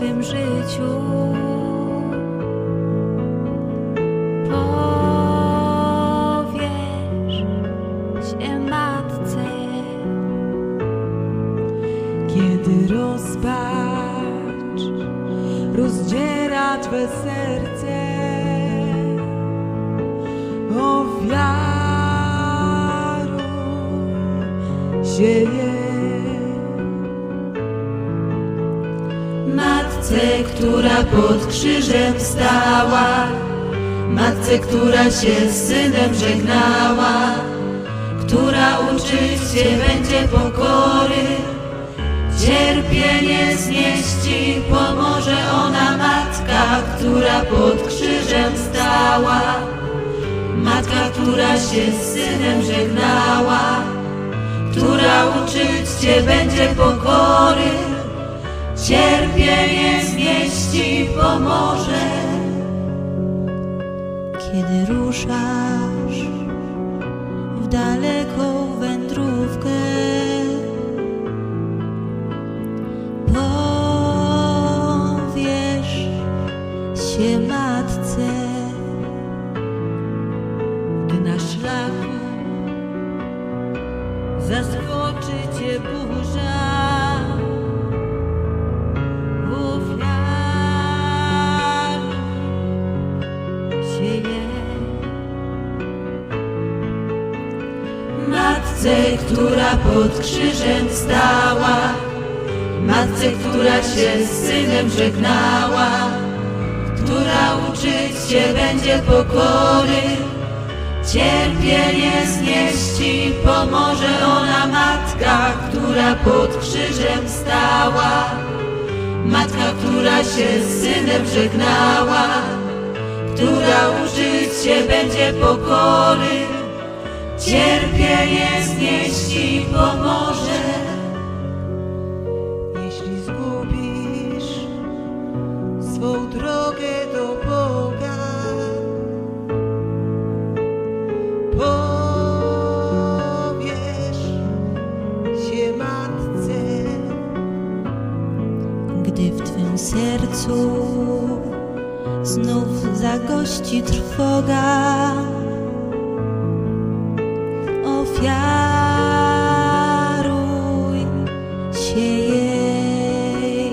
swym życiu. Powiesz się matce, kiedy rozpacz rozdziera twe serce. Ofiarą się my Matce, która pod krzyżem stała, Matce, która się z synem żegnała, która uczyć się będzie pokory, cierpienie znieść ci pomoże ona matka, która pod krzyżem stała, matka, która się z synem żegnała, która uczyć cię będzie pokory, cierpienie Kiedy ruszasz w daleką wędrówkę, powiesz się matce, Gdy na szlaku zaskoczy cię burza. Matce, która pod krzyżem stała, matce, która się z synem żegnała, która uczyć cię będzie pokory, cierpienie znieść ci pomoże ona matka, która pod krzyżem stała, matka, która się z synem żegnała, która uczyć cię będzie pokory, cierpienie znieść ci pomoże. Jeśli zgubisz swą drogę do Boga, powiesz się matce, gdy w twym sercu znów zagości trwoga. Ofiaruj się jej.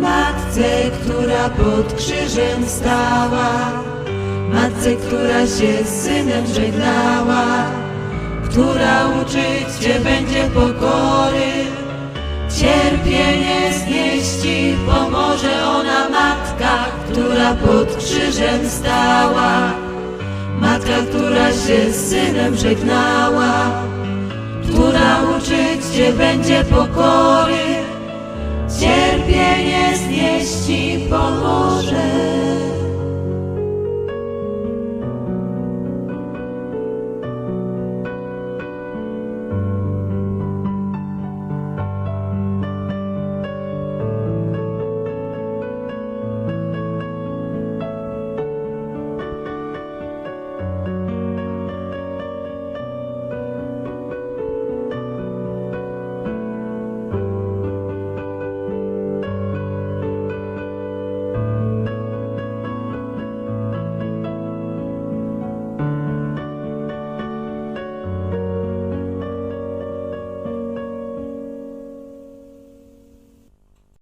Matce, która pod krzyżem stała, matce, która się z synem żegnała, która uczyć cię będzie pokory, cierpienie znieść ci pomoże ona matka, która pod krzyżem stała, matka, która się z synem żegnała, która uczyć cię będzie pokory, cierpienie znieść ci pomoże.